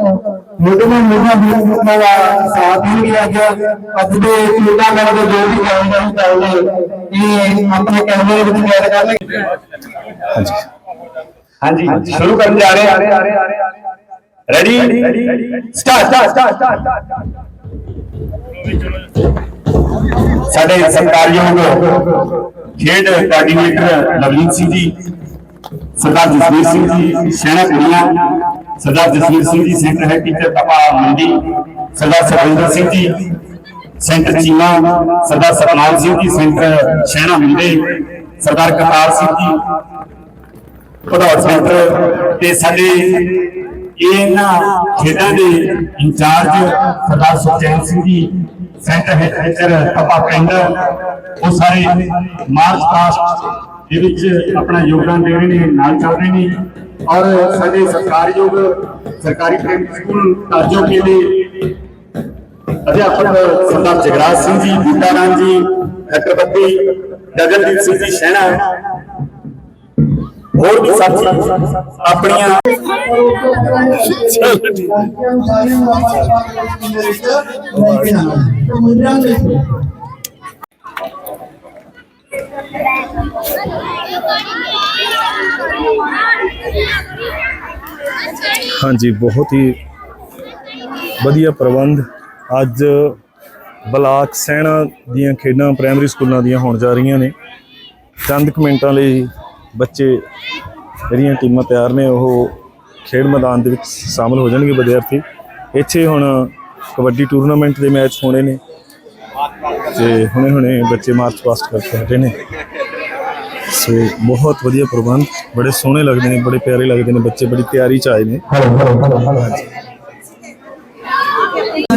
ਮੋਢੇ ਨਾਲ ਮੋਢਾ ਵੀ ਦਾ ਸਾਥ ਦੇਣਗੇ ਅੱਜ। ਅੱਜ ਦੇ ਪੀੜਾ ਨਾਲ ਦੇ ਜੋ ਵੀ ਕੈਮਰੇ ਚੱਲਦੇ ਇਹ ਆਪਣੇ ਕੈਮਰੇ ਵਿੱਚ ਕੈਦ ਕਰਨਗੇ ਹਾਂਜੀ। ਹਾਂਜੀ। ਸ਼ੁਰੂ ਕਰਨ ਜਾ ਰਹੇ ਹਾਂ। ਰੈਡੀ ਸਟਾਰਟ ਸਾਡੇ ਸਤਿਕਾਰਯੋਗ ਖੇਡ ਕੋਆਰਡੀਨੇਟਰ ਨਵਜੀਤ ਸਿੰਘ ਜੀ ਸਰਦਾਰ ਜਸਵੀਰ ਸਿੰਘ ਜੀ ਸੈਣਾ ਕੁੜੀਆਂ ਸਰਦਾਰ Jasvir Singh ji centre head teacher Tapa Mandi ਸਰਦਾਰ ਸਰਵਿੰਦਰ ਸਿੰਘ ਜੀ, ਸੈਂਟਰ ਚੀਮਾ, ਸਰਦਾਰ ਸਤਨਾਮ ਸਿੰਘ ਜੀ, ਸੈਂਟਰ ਸੈਣਾ ਮੁੰਡੇ ਸਰਦਾਰ ਕਰਤਾਰ ਸਿੰਘ ਜੀ, ਭਦੌੜ ਸੈਂਟਰ ਤੇ ਸਾਡੇ ਇਹਨਾਂ ਖੇਡਾਂ ਦੇ ਇੰਚਾਰਜ ਸਰਦਾਰ Sukhchain Singh ji, centre head teacher ਤਪਾ ਪਿੰਡ, ਉਹ ਸਾਰੇ ਮਾਰਚ ਪਾਸਟ ਦੇ ਵਿੱਚ ਆਪਣਾ ਯੋਗਦਾਨ ਦੇ ਰਹੇ ਨੇ, ਨਾਲ ਚੱਲ ਰਹੇ ਨੇ। ਔਰ ਸਾਡੇ ਸਰਕਾਰਯੋਗ ਸਰਕਾਰੀ ਪ੍ਰਾਇਮਰੀ ਸਕੂਲ ਤਾਜੋ ਕੇ ਦੇ ਅਧਿਆਪਕ ਸਰਦਾਰ ਜਗਰਾਜ ਸਿੰਘ ਜੀ ਬੂਟਾ ਰਾਮ ਜੀ ਹਕਰਬੱਤੀ ਗਗਨਦੀਪ ਸਿੰਘ ਜੀ ਸ਼ਹਿਣਾ ਹੋਰ ਵੀ ਸਾਥੀ ਆਪਣੀਆਂ ਹਾਂਜੀ, ਬਹੁਤ ਹੀ ਵਧੀਆ ਪ੍ਰਬੰਧ ਅੱਜ ਬਲਾਕ ਸੈਣਾ ਦੀਆਂ ਖੇਡਾਂ ਪ੍ਰਾਇਮਰੀ ਸਕੂਲਾਂ ਦੀਆਂ ਹੋਣ ਜਾ ਰਹੀਆਂ ਨੇ। ਚੰਦ ਕੁ ਮਿੰਟਾਂ ਲਈ ਬੱਚੇ ਜਿਹੜੀਆਂ ਟੀਮਾਂ ਤਿਆਰ ਨੇ, ਉਹ ਖੇਡ ਮੈਦਾਨ ਦੇ ਵਿੱਚ ਸ਼ਾਮਲ ਹੋ ਜਾਣਗੇ ਵਿਦਿਆਰਥੀ। ਇੱਥੇ ਹੁਣ ਕਬੱਡੀ ਟੂਰਨਾਮੈਂਟ ਦੇ ਮੈਚ ਹੋਣੇ ਨੇ ਤੇ ਹੁਣੇ ਹੁਣੇ ਬੱਚੇ ਮਾਰਚ ਪਾਸਟ ਕਰਕੇ ਹਟੇ ਨੇ। ਸੋ ਬਹੁਤ ਵਧੀਆ ਪ੍ਰਬੰਧ ਬੜੇ ਸੋਹਣੇ ਲੱਗਦੇ ਨੇ ਬੜੇ ਪਿਆਰੇ ਲੱਗਦੇ ਨੇ ਬੱਚੇ ਬੜੀ ਤਿਆਰੀ ਚ ਆਏ ਨੇ।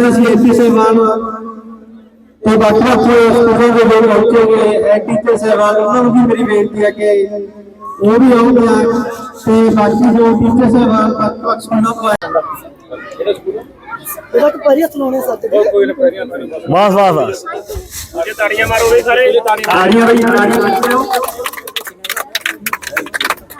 ਅਸੀਂ ਐਸੀ ਸਹਿਬਾਨ ਤੇ ਬਾਕੀ ਸਕੂਲਾਂ ਦੇ ਲੋਕ ਪਹੁੰਚੇਗੇ ਐ ਟੀਚਰ ਸਹਿਬਾਨ ਉਹਨਾਂ ਨੂੰ ਵੀ ਮੇਰੀ ਬੇਨਤੀ ਹੈ ਕਿ ਉਹ ਵੀ ਆਉਣਗੇ ਤੇ ਬਾਕੀ ਜੋ ਟੀਚਰ ਸਹਿਬਾਨ ਤੱਕ ਤੱਕ ਸੁਣਨਾ ਪਾਏ ਇਹਦਾ ਕਿ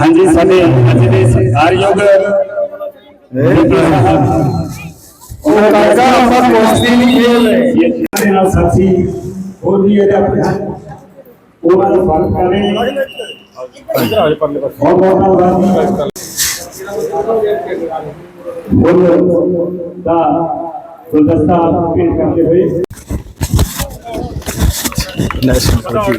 ਹਾਂਜੀ ਸਾਡੇ ਅੱਜ ਦੇ ਸਤਿਕਾਰਯੋਗ ਉਹ ਕਾਕਾ ਆਪਾਂ ਕੁਸ਼ਤੀ ਨਹੀਂ ਖੇਡ ਰਹੇ ਇਹ ਨਾਲ ਸਾਥੀ ਹੋਰ ਵੀ ਇਹਦੇ ਆਪਣੇ ਉਹਨਾਂ ਦਾ ਫਰਕ ਕਰ ਰਹੇ ਨੇ ਬਹੁਤ ਬਹੁਤ ਧੰਨਵਾਦ ਬੋਲ ਦਾ ਗੁਲਦਸਤਾ ਭੇਟ ਕਰਦੇ ਹੋਏ ਨੈਸ਼ਨਲ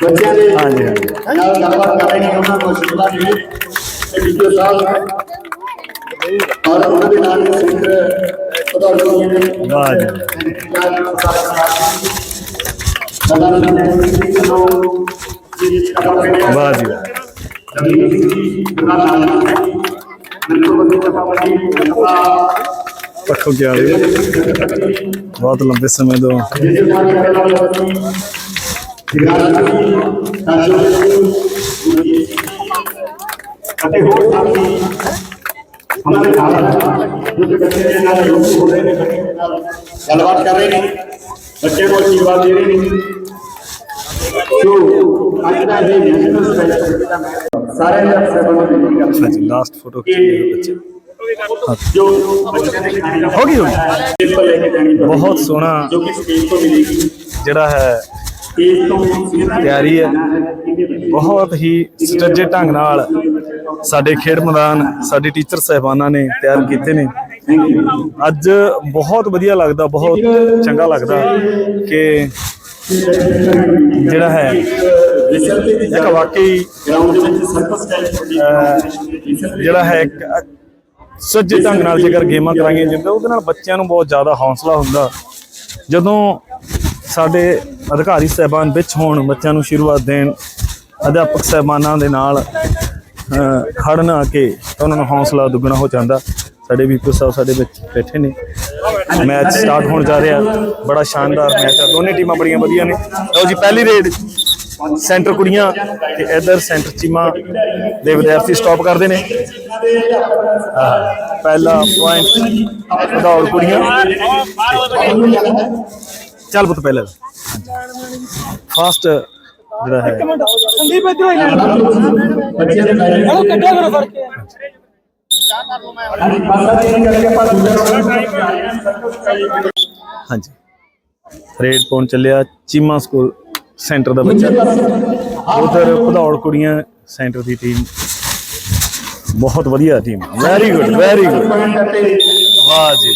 ਬੱਚਿਆਂ ਦੇ ਹਾਂਜੀ ਹਾਂਜੀ। ਨਾਲ ਗੱਲਬਾਤ ਕਰ ਰਹੇ ਨੇ ਉਹਨਾਂ ਨੂੰ ਸ਼ਿਕਵਾ ਦੇ ਤੇ ਵੀਡੀਓ ਸਾਹਿਬ ਔਰ ਉਹਨਾਂ ਦੇ ਨਾਲ ਸੈਂਟਰ ਪਧੌੜੀਆਂ ਦੇ ਵਾਹ ਜੀ। ਨਾਮ ਨੂੰ ਜੀ ਵਾਹ। ਜੀ। ਪੱਖੋਂ ਵਾਲੇ ਬਹੁਤ ਲੰਬੇ ਸਮੇਂ ਤੋਂ। हमारे गलबात कर रहे हैं। बच्चे को आशीर्वाद दे रहे हैं। लास्ट फ़ोटो हाँ हाँ। होगी बहुत सोहना जरा है। ਜੋ ਤੋਂ ਤਿਆਰੀ ਹੈ। ਬਹੁਤ ਹੀ ਸੁਚੱਜੇ ਢੰਗ ਨਾਲ ਸਾਡੇ ਖੇਡ ਮੈਦਾਨ, ਸਾਡੇ ਟੀਚਰ ਸਹਿਬਾਨਾਂ ਨੇ ਤਿਆਰ ਕੀਤੇ ਨੇ। ਅੱਜ ਬਹੁਤ ਵਧੀਆ ਲੱਗਦਾ, ਬਹੁਤ ਚੰਗਾ ਲੱਗਦਾ ਕਿ ਜਿਹੜਾ ਹੈ, ਇੱਕ ਵਾਕਈ ਗਰਾਊਂਡ ਵਿੱਚ ਸਰਕਸ ਟਾਈਪ ਜਿਹੜਾ ਹੈ, ਇੱਕ ਸੱਜੇ ਢੰਗ ਨਾਲ ਜੇਕਰ ਗੇਮਾਂ ਕਰਾਈਆਂ ਜਾਂਦੀਆਂ ਉਹਦੇ ਨਾਲ ਬੱਚਿਆਂ ਨੂੰ ਬਹੁਤ ਜ਼ਿਆਦਾ ਹੌਸਲਾ ਹੁੰਦਾ। ਜਦੋਂ ਸਾਡੇ ਅਧਿਕਾਰੀ ਸਹਿਬਾਨ ਵਿੱਚ ਹੋਣ ਬੱਚਿਆਂ ਨੂੰ ਸ਼ੁਰੂਆਤ ਦੇਣ ਅਧਿਆਪਕ ਸਹਿਬਾਨਾਂ ਦੇ ਨਾਲ ਅਹ, ਖੜਨ ਆ ਕੇ ਉਹਨਾਂ ਨੂੰ ਹੌਸਲਾ ਦੁੱਗਣਾ ਹੋ ਜਾਂਦਾ। ਸਾਡੇ ਵੀਪੂ ਸਾਹਿਬ ਸਾਡੇ ਵਿੱਚ ਬੈਠੇ ਨੇ। ਮੈਚ ਸਟਾਰਟ ਹੋਣ ਜਾ ਰਿਹਾ। ਬੜਾ ਸ਼ਾਨਦਾਰ ਮੈਚ ਆ। ਦੋਨੇ ਟੀਮਾਂ ਬੜੀਆਂ ਵਧੀਆ ਨੇ। ਲਓ ਜੀ ਪਹਿਲੀ ਰੇਡ। ਸੈਂਟਰ ਕੁੜੀਆਂ ਤੇ ਇਧਰ ਸੈਂਟਰ ਚੀਮਾ ਦੇ ਵਿਦਿਆਰਥੀ ਸਟਾਪ ਕਰਦੇ ਨੇ। ਪਹਿਲਾ ਪੁਆਇੰਟ ਦੌੜ ਕੁੜੀਆਂ। ਚੱਲ ਪੁੱਤ ਪਹਿਲੇ ਫਾਸਟ ਜਿਹੜਾ ਹੈ ਸੰਦੀਪ ਇੱਧਰ ਆਈ ਬੱਚਿਆਂ ਦੇ ਨਾਲ ਇਹਨੂੰ ਕੱਢਿਆ ਕਰੋ ਫੜ ਕੇ ਹਾਂਜੀ ਰੇਡ ਪਾਉਣ ਚੱਲਿਆ ਚੀਮਾ ਸਕੂਲ ਸੈਂਟਰ ਦਾ ਬੱਚਾ ਉਧਰ ਭਦੌੜ ਕੁੜੀਆਂ ਸੈਂਟਰ ਦੀ ਟੀਮ ਬਹੁਤ ਵਧੀਆ team very good very good ਵਾਹ ਜੀ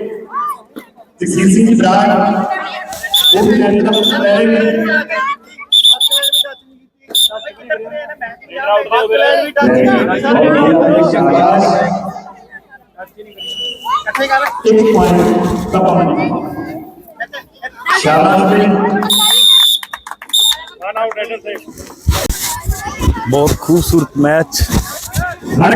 सीसी की वो भी सबसे पहले बहुत खूबसूरत मैच। हर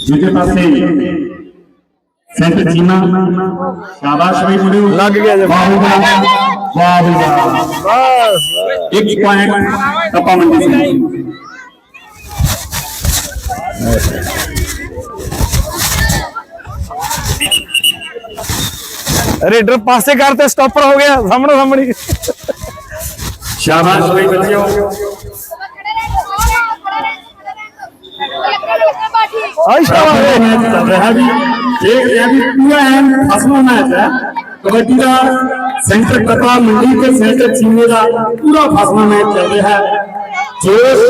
ਹੂੰ ਵਾਹ ਵੀ ਵਾਹ ਬੜਿਆ ਬਹੁਤ ਕਪਾਂ ਦੀ ਵੱਲੋਂ ਰੇਡ ਪਾਈ ਜਾ ਰਹੀ ਹੈ ਦੂਜੇ ਪਾਸੇ ਸੈਂਟਰ ਚੀਮਾ ਸ਼ਾਬਾਸ਼ ਵੀ ਮੁੰਡਿਓ ਲੱਗ ਗਿਆ ਜੀ। ਵਾਹ ਵੀ ਵਾਹ ਵਾਹ ਵੀ ਵਾਹ ਬਸ ਇੱਕ ਪੁਆਇੰਟ ਕਪਾਂ ਮੰਡੀ ਸਿੰਘ ਰੇਡਰ ਪਾਸੇ ਕਰਤੇ ਸਟਾਪਰ ਹੋ ਗਿਆ ਸਾਹਮਣੇ ਸਾਹਮਣੇ ਸ਼ਾਬਾਸ਼ ਵੀ ਬੱਚਿਓ ਆਈ ਸ਼ਾਬਾਸ਼ ਮੈਚ ਚੱਲ ਰਿਹਾ ਜੀ। ਇਹ ਇਹ ਵੀ ਪੂਰਾ ਹੈ ਫਸਮਾ ਮੈਚ ਹੈ। ਕਬੱਡੀ ਦਾ ਸੈਂਟਰ ਕਪਾ ਮੰਡੀ ਤੇ ਸੈਂਟਰ ਚੀਮੇ ਦਾ ਪੂਰਾ ਫਸਮਾ ਮੈਚ ਚੱਲ ਰਿਹਾ ਹੈ। ਜੋਸ਼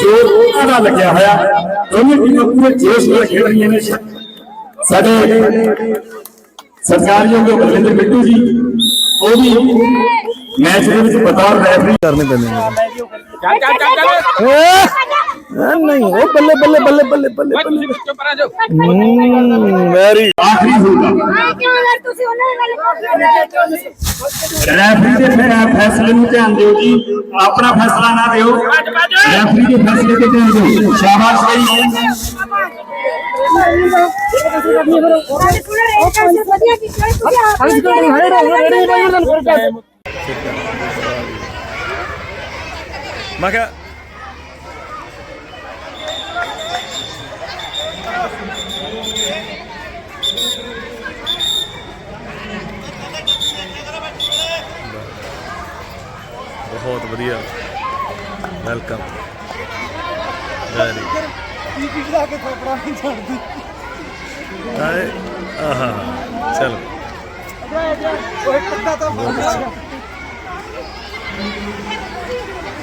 ਸ਼ੋਰ ਪੂਰਾ ਲੱਗਿਆ ਹੋਇਆ। ਦੋਨੇ ਟੀਮਾਂ ਪੂਰੇ ਜੋਸ਼ ਨਾਲ ਖੇਡ ਰਹੀਆਂ ਨੇ। ਸਾਡੇ ਸਰਕਾਰਯੋਗ ਬਲਵਿੰਦਰ ਬਿੱਟੂ ਜੀ ਉਹ ਵੀ ਮੈਚ ਦੇ ਵਿੱਚ ਬਤੌਰ ਰੈਫਰੀ ਕਰਨੇ ਪੈਂਦੇ ਨੇ। ਚੱਲ ਨਹੀਂ ਉਹ ਬੱਲੇ ਬੱਲੇ ਬੱਲੇ ਬੱਲੇ ਬੱਲੇ ਬੱਲੇ ਵੈਰੀ ਆਖਰੀ ਹੋਊਗਾ ਤੁਸੀਂ ਉਹਨਾਂ ਦੇ ਨਾਲ ਰੈਫਰੀ ਦੇ ਫੈ- ਫੈਸਲੇ ਨੂੰ ਧਿਆਨ ਦਿਓ ਜੀ ਆਪਣਾ ਫੈਸਲਾ ਨਾ ਦਿਓ ਰੈਫਰੀ ਦੇ ਫੈਸਲੇ ਤੇ ਧਿਆਨ ਦਿਓ ਸ਼ਾਬਾਸ਼ ਬਈ ਵਧੀਆ ਕੀ ਮੈਂ ਕਿਹਾ ਵਧੀਆ ਵੈਲਕਮ ਵੈਰੀ ਪੀਪੀ ਲਾ ਕੇ ਥੋਪੜਾ ਨਹੀਂ ਛੱਡਦੀ। ਆਏ ਆਹਾ ਚਲੋ। ਇੱਕ ਅੱਧਾ ਤਾਂ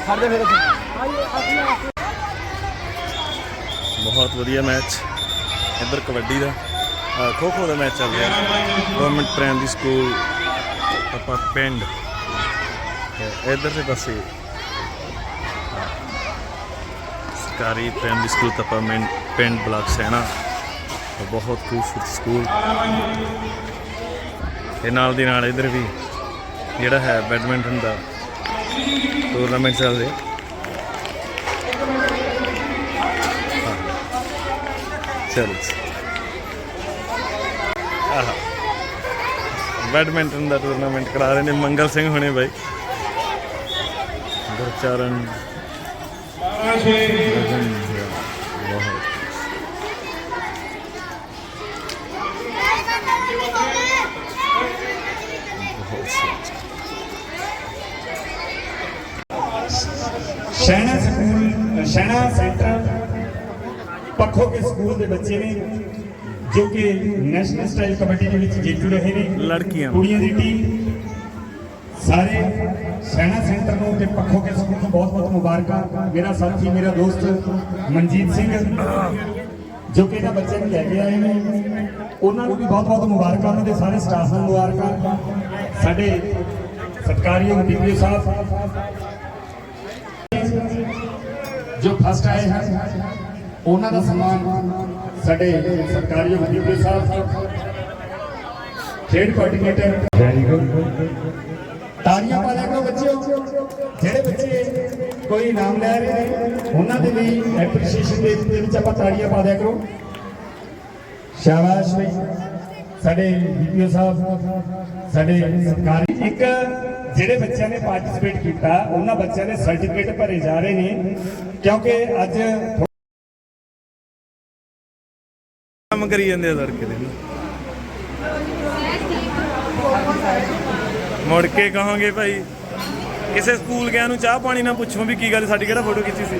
ਛੱਡ ਦੇ ਫਿਰ ਬਹੁਤ ਵਧੀਆ ਮੈਚ। ਇੱਧਰ ਕਬੱਡੀ ਦਾ। ਖੋ ਖੋ ਦਾ ਮੈਚ ਚੱਲ ਰਿਹਾ। ਗਵਰਨਮੈਂਟ ਪ੍ਰਾਇਮਰੀ ਸਕੂਲ ਤਪਾ ਪਿੰਡ। ਤੇ ਇਧਰ ਦੇ ਪਾਸੇ ਹਾਂ, ਸਰਕਾਰੀ ਪ੍ਰਾਇਮਰੀ ਸਕੂਲ ਤਪਾ ਮਿੰਡ- ਪਿੰਡ ਬਲਾਕ ਸੈਣਾ। ਤੇ ਬਹੁਤ ਖੂਬਸੂਰਤ ਸਕੂਲ ਤੇ ਨਾਲ ਦੀ ਨਾਲ ਇਧਰ ਵੀ ਜਿਹੜਾ ਹੈ ਬੈਡਮਿੰਟਨ ਦਾ ਟੂਰਨਾਮੈਂਟ ਚੱਲ ਰਿਹਾ। ਚਲੋ। ਜੀ। ਆਹ। ਬੈਡਮਿੰਟਨ ਦਾ ਟੂਰਨਾਮੈਂਟ ਕਰਾ ਰਹੇ ਨੇ ਮੰਗਲ ਸਿੰਘ ਹੁਣੇ ਬਾਈ। ਗੁਰਚਰਨ ਗਗਨ ਬਹੁਤ ਬਹੁਤ ਸੋਚ ਸ਼ਹਿਣਾ ਸਕੂਲ ਸ਼ਹਿਣਾ ਸੈਂਟਰ ਪੱਖੋ ਕੇ ਸਕੂਲ ਦੇ ਬੱਚੇ ਨੇ ਜੋ ਕਿ ਨੈਸ਼ਨਲ ਸਟਾਈਲ ਕਬੱਡੀ ਦੇ ਵਿੱਚ ਜੇਤੂ ਰਹੇ ਨੇ ਲੜਕੀਆਂ। ਕੁੜੀਆਂ ਦੀ ਟੀਮ ਸਾਰੇ ਸ਼ਹਿਣਾ ਸੈਂਟਰ ਨੂੰ ਤੇ ਪੱਖੋ ਕੇ ਸਕੂਲ ਨੂੰ ਬਹੁਤ ਬਹੁਤ ਮੁਬਾਰਕਾਂ ਮੇਰਾ ਸਾਥੀ ਮੇਰਾ ਦੋਸਤ ਮਨਜੀਤ ਸਿੰਘ ਜੋ ਕਿ ਇਹਨਾਂ ਬੱਚਿਆਂ ਨੂੰ ਲੈ ਕੇ ਆਏ ਨੇ ਉਹਨਾਂ ਨੂੰ ਵੀ ਬਹੁਤ ਬਹੁਤ ਮੁਬਾਰਕਾਂ ਉਹਨਾਂ ਦੇ ਸਾਰੇ ਸਟਾਫ ਨੂੰ ਮੁਬਾਰਕਾਂ ਸਾਡੇ ਸਤਿਕਾਰਯੋਗ ਡੀਪੀ ਸਾਹਿਬ ਜੋ ਫਸਟ ਆਏ ਹਨ ਉਹਨਾਂ ਦਾ ਸਨਮਾਨ ਸਾਡੇ ਸਰਕਾਰੀ ਵਜ਼ੀਰ ਸਾਹਿਬ ਖੇਡ ਕੋਆਰਡੀਨੇਟਰ ਵੈਰੀ ਗੁੱਡ ਤਾੜੀਆਂ ਕੋਈ ਇਨਾਮ ਲੈ ਰਹੇ ਨੇ, ਉਹਨਾਂ ਦੇ ਲਈ ਐਪਰੀਸ਼ੀਏਸ਼ਨ ਦੇ ਵਿੱਚ ਆਪਾਂ ਤਾੜੀਆਂ ਪਾ ਦਿਆ ਕਰੋ। ਸ਼ਾਬਾਸ਼ ਬਈ। ਸਾਡੇ ਵੀਪੀਓ ਸਾਹਿਬ, ਸਾਡੇ ਸਰਕਾਰੀ ਇੱਕ, ਜਿਹੜੇ ਬੱਚਿਆਂ ਨੇ ਪਾਰਟਿਸਿਪੇਟ ਕੀਤਾ, ਉਹਨਾਂ ਬੱਚਿਆਂ ਦੇ ਸਰਟੀਫਿਕੇਟ ਭਰੇ ਜਾ ਰਹੇ ਨੇ, ਕਿਉਂਕਿ ਅੱਜ ਕੰਮ ਕਰੀ ਜਾਂਦੇ ਆ ਤੜਕੇ ਦੇ। ਮੁੜ ਕੇ ਕਹਾਂਗੇ ਭਾਈ ਕਿਸੇ ਸਕੂਲ ਗਿਆ ਨੂੰ ਚਾਹ ਪਾਣੀ ਨਾ ਪੁੱਛੋ ਵੀ ਕੀ ਗੱਲ, ਸਾਡੀ ਕਿਹੜਾ ਫੋਟੋ ਖਿੱਚੀ ਸੀ?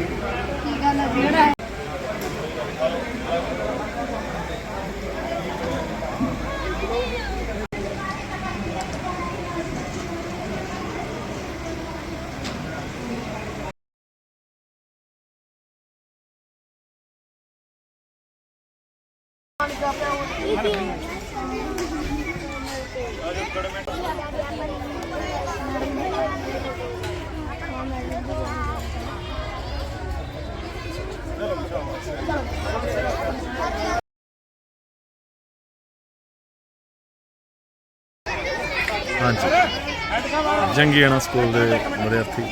ਹਾਂਜੀ। ਜੰਗੀਆਣਾ ਸਕੂਲ ਦੇ ਵਿਦਿਆਰਥੀ।